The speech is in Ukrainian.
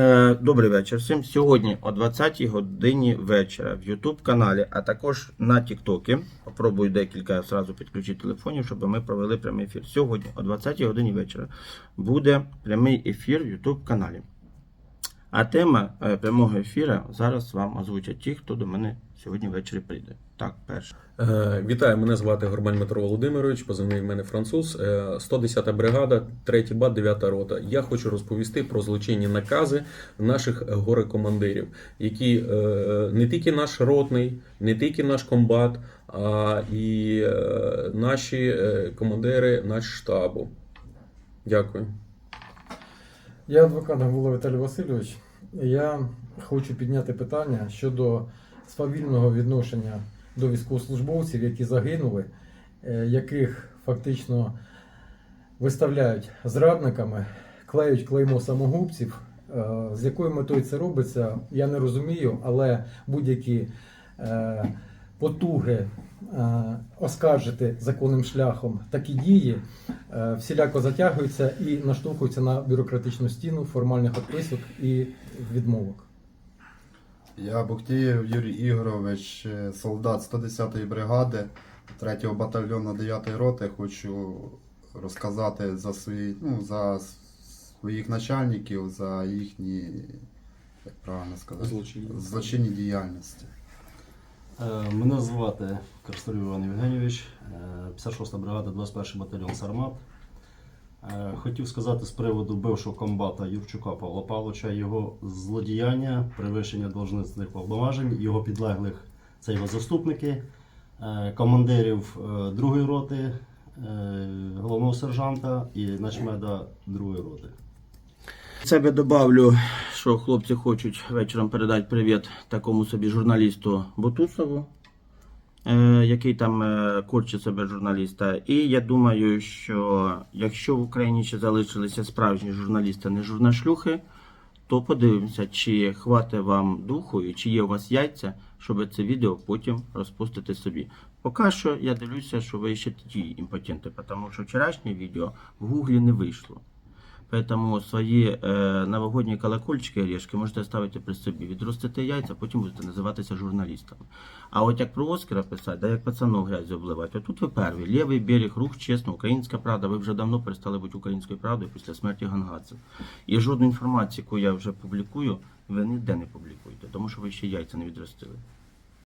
Е, Добрий вечір всім. Сьогодні о 20-й годині вечора в YouTube каналі, а також на TikTok. Попробую декілька зразу підключити телефонів, щоб ми провели прямий ефір. Сьогодні о 20-й годині вечора буде прямий ефір в YouTube каналі. А тема е, прямого ефіру зараз вам озвучать ті, хто до мене сьогодні ввечері прийде. Так, перше. Е, Вітаю, мене звати Горбань Дмитро Володимирович, позивний в мене француз. Е, 110-та бригада, 3 бат, 9 рота. Я хочу розповісти про злочинні накази наших горе-командирів, які е, не тільки наш ротний, не тільки наш комбат, а і е, наші е, командири наш штабу. Дякую. Я адвокат Гавула Віталій Васильович. Я хочу підняти питання щодо свавільного відношення до військовослужбовців, які загинули, е, яких фактично виставляють зрадниками, клеють клеймо самогубців. Е, З якою метою це робиться, я не розумію, але будь-які е, потуги е, оскаржити законним шляхом такі дії е, всіляко затягуються і наштовхуються на бюрократичну стіну формальних відписок і відмовок. Я Бухтієв Юрій Ігорович, е, солдат 110-ї бригади 3-го батальйону 9-ї роти. Хочу розказати за свої, ну, за своїх начальників, за їхні, як правильно сказати, Злочинні. злочинні діяльності. Е, Мене звати Карстурів Іван Євгенійович, е, 56-та бригада, 21 батальйон Сармат. Е, Хотів сказати з приводу бившого комбата Юрчука Павла Павловича, його злодіяння, перевищення должностних повноважень, його підлеглих це його заступники, е, командирів е, другої роти, е, головного сержанта і начмеда другої роти. Себе добавлю, що хлопці хочуть вечором передати привіт такому собі журналісту Бутусову, е, який там е, корчить себе журналіста. І я думаю, що якщо в Україні ще залишилися справжні журналісти, не журнашлюхи, то подивимося, чи хватить вам духу і чи є у вас яйця, щоб це відео потім розпустити собі. Поки що я дивлюся, що ви ще ті імпотенти, тому що вчорашнє відео в гуглі не вийшло. Поэтому свої е, новогодні колокольчики орешки можете ставити при собі. Відростите яйця, потім будете називатися журналістами. А от як про Оскара писати, да як пацану грязь обливати, отут ви перві. Лівий берег, рух, чесно, українська правда. Ви вже давно перестали бути українською правдою після смерті Гангадзе. І жодну інформацію, яку я вже публікую, ви ніде не публікуєте, тому що ви ще яйця не відростили.